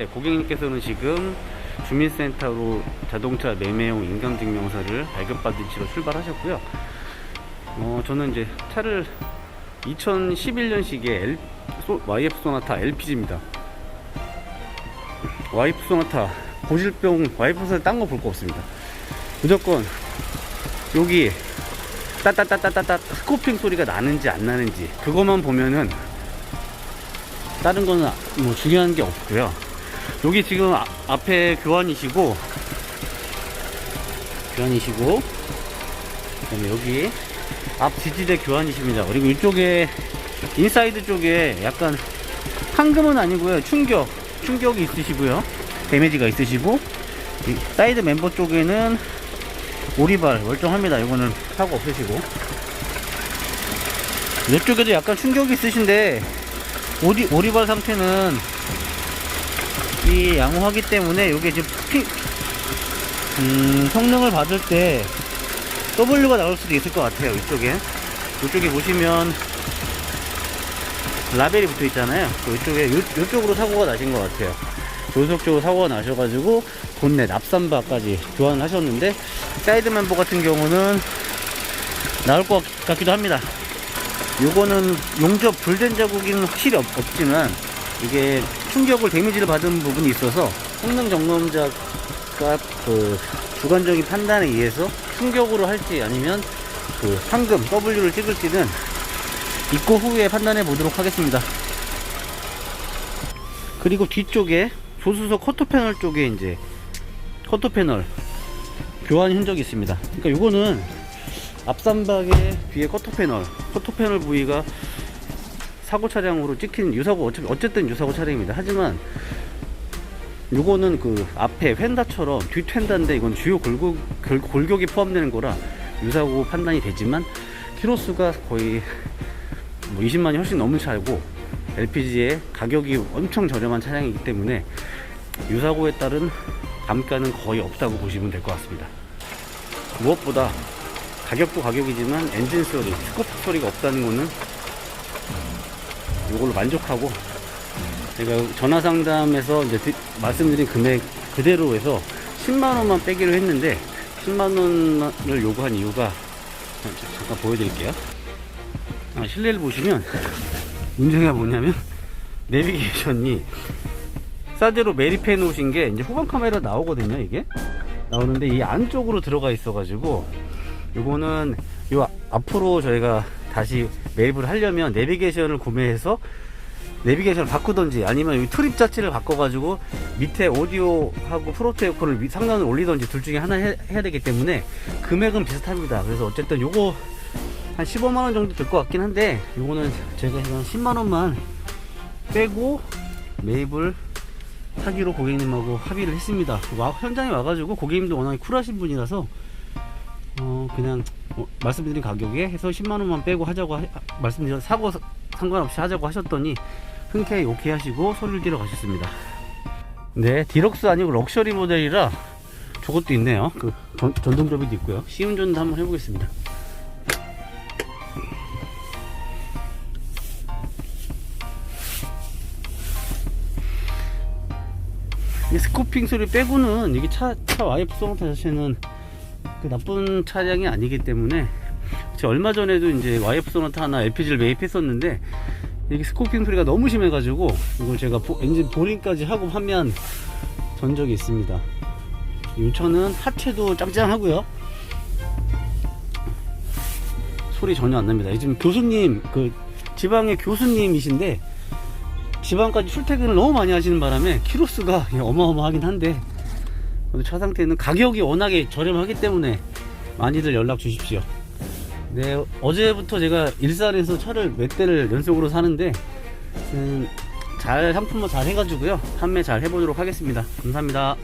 네, 고객님께서는 지금 주민센터로 자동차 매매용 인감증명서를 발급받으시러 출발하셨고요. 어, 저는 이제 차를 2011년식의 L, 소- YF 소나타 LPG입니다. YF 소나타 고질병 YF에서 딴거 볼 거 없습니다. 무조건 여기 따따따따따따 스코핑 소리가 나는지 안 나는지 그것만 보면은 다른 거는 뭐 중요한 게 없고요. 여기 지금 아- 앞에 교환이시고 교환이시고 그다음에 여기 앞 지지대 교환이십니다. 그리고 이쪽에 인사이드 쪽에 약간 황금은 아니고요. 충격 충격이 있으시고요. 데미지가 있으시고 이 사이드 멤버 쪽에는 오리발 멀쩡합니다. 이거는 사고 없으시고 이쪽에도 약간 충격이 있으신데 오리, 오리발 상태는 이 양호하기 때문에 이게 지금 피, 음, 성능을 받을 때 W가 나올 수도 있을 것 같아요. 이쪽에 이쪽에 보시면 라벨이 붙어 있잖아요. 그 이쪽에 요, 이쪽으로 사고가 나신 것 같아요. 조속 쪽으로 사고가 나셔가지고 본넷 앞삼바까지 교환을 하셨는데 사이드 멤버 같은 경우는 나올 것 같기도 합니다. 요거는 용접 불된 자국은 확실히 없, 없지만 이게 충격을 데미지를 받은 부분이 있어서 성능 점검자가 그 주관적인 판단에 의해서 충격으로 할지 아니면 그 황금 W를 찍을지는 입고 후에 판단해 보도록 하겠습니다. 그리고 뒤쪽에 조수석 커터 패널 쪽에 이제 커터 패널 교환 흔적이 있습니다. 그러니까 요거는 앞삼박의 뒤에 커터 패널, 커터 패널 부위가 사고 차량으로 찍힌 유사고 어차피 어쨌든 유사고 차량입니다. 하지만 요거는 그 앞에 휀다처럼 뒷 휀다인데 이건 주요 골격, 골- 골격이 포함되는 거라 유사고 판단이 되지만 키로수가 거의 뭐 20만이 훨씬 넘는 차고 LPG의 가격이 엄청 저렴한 차량이기 때문에 유사고에 따른 감가는 거의 없다고 보시면 될 것 같습니다. 무엇보다 가격도 가격이지만 엔진 소리, 스코프 소리가 없다는 거는 이걸로 만족하고 제가 전화 상담에서 이제 드- 말씀드린 금액 그대로 해서 10만 원만 빼기로 했는데 10만 원을 요구한 이유가 자- 잠깐 보여드릴게요. 아, 실내를 보시면 문제가 뭐냐면 내비게이션이 사제로 매립해 놓으신 게 이제 후방 카메라 나오거든요 이게 나오는데 이 안쪽으로 들어가 있어 가지고 요거는 요 앞으로 저희가 다시 매입을 하려면 내비게이션을 구매해서 내비게이션을 바꾸던지 아니면 이 트립 자체를 바꿔가지고 밑에 오디오하고 위- 상단을 올리던지 둘 중에 하나 해, 해야 되기 때문에 금액은 비슷합니다. 그래서 어쨌든 요거 한 15만원 정도 될 것 같긴 한데 요거는 제가 한 10만원만 빼고 매입을 하기로 고객님하고 합의를 했습니다. 와, 현장에 와가지고 고객님도 워낙에 쿨하신 분이라서 어 그냥 어, 말씀드린 가격에 해서 10만 원만 빼고 하자고 하, 말씀드린 사고 사- 상관없이 하자고 하셨더니 흔쾌히 오케이 하시고 소리를 지러 가셨습니다. 네, 디럭스 아니고 럭셔리 모델이라 저것도 있네요. 그 전, 전동 접이도 있고요. 시운전도 한번 해보겠습니다. 이 스코핑 소리 빼고는 이게 차, 차 와이프 소나타 자체는 그 나쁜 차량이 아니기 때문에 제가 얼마 전에도 이제 와이프 소나타 하나 LPG를 매입했었는데 이게 스코핑 소리가 너무 심해가지고 이걸 제가 보- 엔진 보링까지 하고 판매한 전적이 있습니다. 이 차는 하체도 짱짱하고요. 소리 전혀 안 납니다. 지금 교수님 그 지방의 교수님이신데 지방까지 출퇴근을 너무 많이 하시는 바람에 키로수가 어마어마하긴 한데 차 상태는 가격이 워낙에 저렴하기 때문에 많이들 연락 주십시오. 네, 어제부터 제가 일산에서 차를 몇 대를 연속으로 사는데 음, 잘 상품화 잘 해가지고요 판매 잘 해보도록 하겠습니다. 감사합니다.